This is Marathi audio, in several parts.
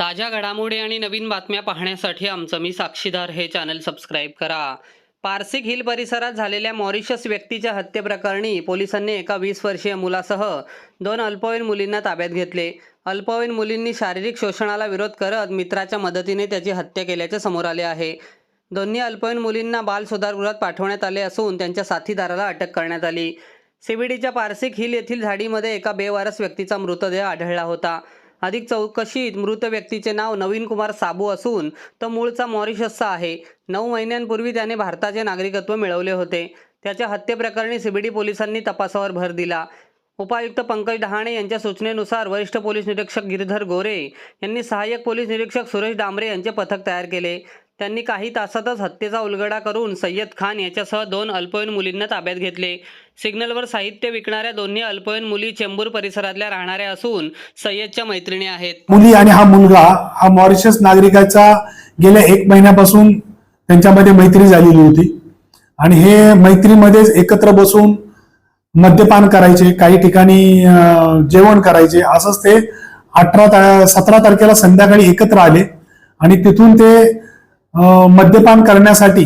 ताज्या घडामोडी आणि नवीन बातम्या पाहण्यासाठी आमचं मी साक्षीदार हे चॅनल सबस्क्राईब करा. पारसिक हिल परिसरात झालेल्या मॉरिशस व्यक्तीच्या हत्येप्रकरणी पोलिसांनी एका वीस वर्षीय मुलासह दोन अल्पवयीन मुलींना ताब्यात घेतले. अल्पवयीन मुलींनी शारीरिक शोषणाला विरोध करत मित्राच्या मदतीने त्याची हत्या केल्याचे समोर आले आहे. दोन्ही अल्पवयीन मुलींना बाल सुधारगृहात पाठवण्यात आले असून त्यांच्या साथीदाराला अटक करण्यात आली. सीबीडीच्या पारसिक हिल येथील झाडीमध्ये एका बेवारस व्यक्तीचा मृतदेह आढळला होता. अधिक चौकशीत मृत व्यक्तीचे नाव नवीन कुमार साबू असून तो मूळचा मॉरिशसचा आहे. नऊ महिन्यांपूर्वी त्याने भारताचे नागरिकत्व मिळवले होते. त्याच्या हत्येप्रकरणी सीबीडी पोलिसांनी तपासावर भर दिला. उपायुक्त पंकज डहाणे यांच्या सूचनेनुसार वरिष्ठ पोलीस निरीक्षक गिरधर गोरे यांनी सहाय्यक पोलीस निरीक्षक सुरेश डांबरे यांचे पथक तयार केले. त्यांनी काही तासातच हत्येचा उलगडा करून सय्यद खान याच्यासह दोन अल्पवयीन मुलींना ताब्यात घेतले. सिग्नलवर साहित्य विकणाऱ्या दोन्ही अल्पवयीन मुली चेंबूर परिसरातल्या राहणाऱ्या असून सय्यदच्या मैत्रिणी आहेत. मुली आणि हा मुलगा हा मॉरिशस नागरिकाचा गेल्या एक महिन्यापासून त्यांच्यामध्ये मैत्री झालेली होती. आणि हे मैत्रीमध्येच एकत्र बसून मद्यपान करायचे काही ठिकाणी जेवण करायचे. असंच ते अठरा सतरा तारखेला संध्याकाळी एकत्र आले. आणि तिथून ते मद्यपान करण्यासाठी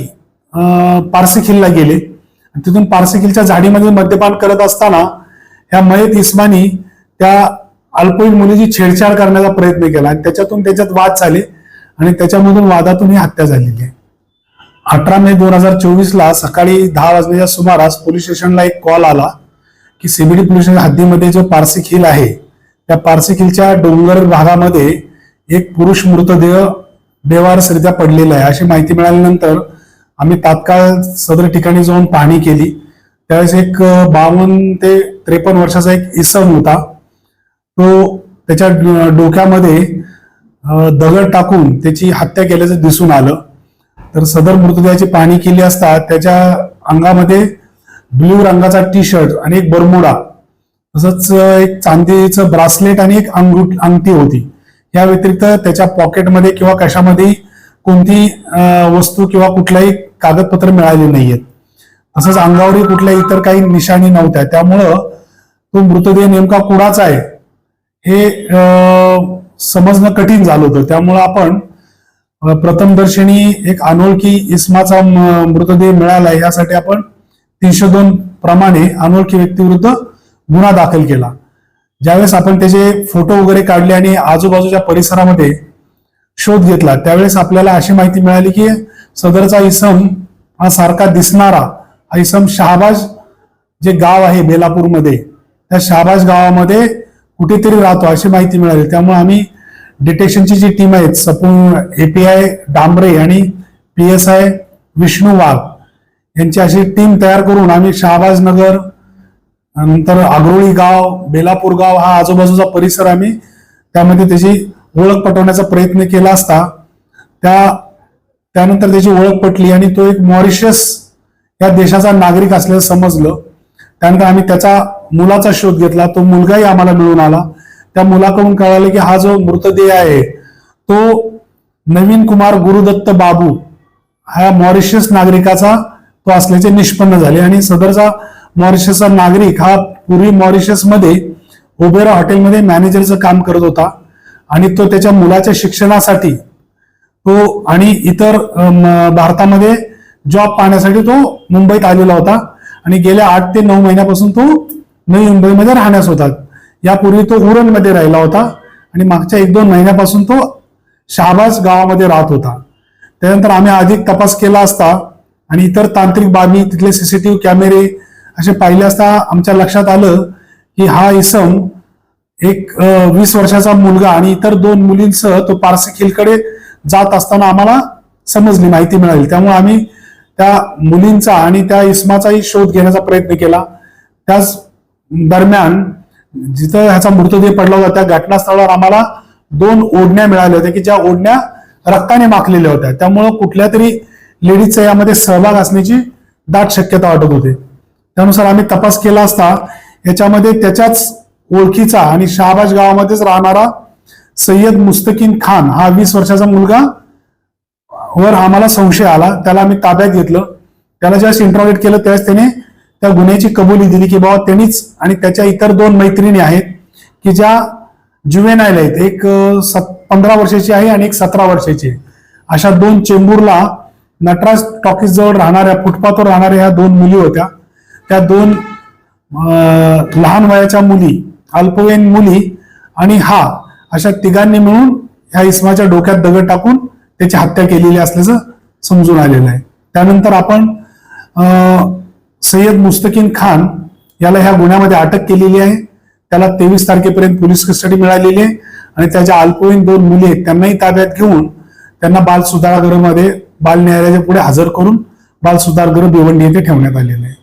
पारसिखिलला गेले. आणि तिथून पारसिखिलच्या झाडीमध्ये मद्यपान करत असताना ह्या मयत इस्मानी त्या अल्पवयीन मुलीची छेडछाड करण्याचा प्रयत्न केला. आणि त्याच्यातून त्याच्यात वाद झाले आणि त्याच्यामधून वादातून ही हत्या झालेली आहे. अठरा मे दोन हजार चोवीस ला सकाळी दहा वाजण्याच्या सुमारास पोलीस स्टेशनला एक कॉल आला की सीबीडी पोलीस स्टेशन हद्दीमध्ये जो पारसिक हिल आहे त्या पारसिक हिलच्या डोंगर भागामध्ये एक पुरुष मृतदेह बेवारसरित्या पडलेला आहे. अशी माहिती मिळाल्यानंतर आम्ही तात्काळ सदर ठिकाणी जाऊन पाहणी केली. त्यावेळेस एक बावन्न ते त्रेपन्न वर्षाचा एक इसम होता. तो त्याच्या डोक्यामध्ये दगड टाकून त्याची हत्या केल्याचं दिसून आलं. तर सदर मृतदेहाची पाहणी केली असता त्याच्या अंगामध्ये ब्ल्यू रंगाचा टी शर्ट आणि एक बरमुडा तसंच एक चांदीचं ब्रासलेट आणि एक अंगूठ अंगठी होती. या व्यतिरिक्त त्याच्या पॉकेटमध्ये किंवा कशामध्ये कोणती वस्तू किंवा कुठलाही कागदपत्र मिळाले नाहीयेत. तसंच अंगावरही कुठल्या इतर काही निशाणी नव्हत्या. त्यामुळं तो मृतदेह नेमका कुणाचा आहे हे समजणं कठीण झालं होतं. त्यामुळं आपण प्रथमदर्शनी एक अनोळखी इस्माचा मृतदेह मिळाला यासाठी आपण तीनशे दोन प्रमाणे अनोळखी व्यक्तीविरुद्ध गुन्हा दाखल केला. ज्यावेळेस आपण त्याचे फोटो वगैरे काढले आणि आजूबाजूच्या परिसरामध्ये शोध घेतला त्यावेळेस आपल्याला अशी माहिती मिळाली की सदरचा इसम हा सारखा दिसणारा हा इसम शहाबाज जे गाव आहे बेलापूरमध्ये त्या शहाबाज गावामध्ये कुठेतरी राहतो अशी माहिती मिळाली. त्यामुळे आम्ही डिटेक्शनची जी टीम आहेत सपून एपीआय डांबरे आणि P S I Vishnu Wagh यांची अशी टीम तयार करून आम्ही शहाबाज नगर नंतर आग्रोळी गाव बेलापूर गाव हा आजूबाजूचा परिसर आम्ही त्यामध्ये त्याची ओळख पटवण्याचा प्रयत्न केला असता त्या त्यानंतर त्याची ओळख पटली आणि तो एक मॉरिशस या देशाचा नागरिक असल्याचं समजलं. त्यानंतर आम्ही त्याचा मुलाचा शोध घेतला तो मुलगाही आम्हाला मिळून आला. त्या मुलाकडून कळालं की हा जो मृतदेह आहे तो नवीन कुमार गुरुदत्त बाबू हा मॉरिशस नागरिकाचा तो असल्याचे निष्पन्न झाले. आणि सदरचा मॉरिशसचा नागरिक हा पूर्वी मॉरिशसमध्ये ओबेरा हॉटेलमध्ये मॅनेजरचं काम करत होता. आणि तो त्याच्या मुलाच्या शिक्षणासाठी तो आणि इतर भारतामध्ये जॉब पाहण्यासाठी तो मुंबईत आलेला होता. आणि गेल्या आठ ते नऊ महिन्यापासून तो नवी मुंबईमध्ये राहण्यास होता. यापूर्वी तो उरणमध्ये राहिला होता. आणि मागच्या एक दोन महिन्यापासून तो शहाबाज गावामध्ये राहत होता. त्यानंतर आम्ही अधिक तपास केला असता आणि इतर तांत्रिक बाबी तिथले सीसीटीव्ही कॅमेरे असे पाहिले असता आमच्या लक्षात आलं की हा इसम एक वीस वर्षाचा मुलगा आणि इतर दोन मुलींसह तो पारसी खिलकडे जात असताना आम्हाला समजली माहिती मिळाली. त्यामुळे आम्ही त्या मुलींचा आणि त्या इसमाचाही शोध घेण्याचा प्रयत्न केला. त्याच दरम्यान जिथं ह्याचा मृतदेह पडला होता त्या घटनास्थळावर आम्हाला दोन ओढण्या मिळाल्या होत्या की ज्या ओढण्या रक्ताने माखलेल्या होत्या. त्यामुळं कुठल्या तरी लेडीजचा यामध्ये सहभाग असण्याची दाट शक्यता वाटत होते. त्यानुसार आम्ही तपास केला असता याच्यामध्ये त्याच्याच ओळखीचा आणि शहाबाज गावामध्येच राहणारा सय्यद मुस्तकीन खान हा वीस वर्षाचा मुलगा वर आम्हाला संशय आला. त्याला आम्ही ताब्यात घेतलं. त्याला ज्यावेळेस इंटरॉगेट केलं त्यावेळेस त्याने त्या गुन्ह्याची कबुली दिली की बाबा त्यांनीच आणि त्याच्या इतर दोन मैत्रिणी आहेत की ज्या जुवेनायल आहेत. एक सत पंधरा वर्षाची आहे आणि एक सतरा वर्षाची आहे. अशा दोन चेंबूरला नटराज टॉकीज जवळ राहणाऱ्या फुटपाथवर राहणाऱ्या ह्या दोन मुली होत्या. त्या दोन लहान वयाच्या मुली अल्पवयीन मुली आणि हा अशा तिघांनी मिळून ह्या इस्माच्या डोक्यात दगड टाकून त्याची हत्या केलेली असल्याचं समजून आलेलं आहे. त्यानंतर आपण सय्यद मुस्तकीन खान याला ह्या गुन्ह्यामध्ये अटक केलेली आहे. त्याला तेवीस तारखेपर्यंत पोलीस कस्टडी मिळालेली आहे आणि त्याच्या अल्पवयीन दोन मुली आहेत त्यांनाही ताब्यात घेऊन त्यांना बाल सुधारागृहामध्ये बाल न्यायालयाच्या पुढे हजर करून बाल सुधारगृह भिवंडी येथे ठेवण्यात आलेलं आहे.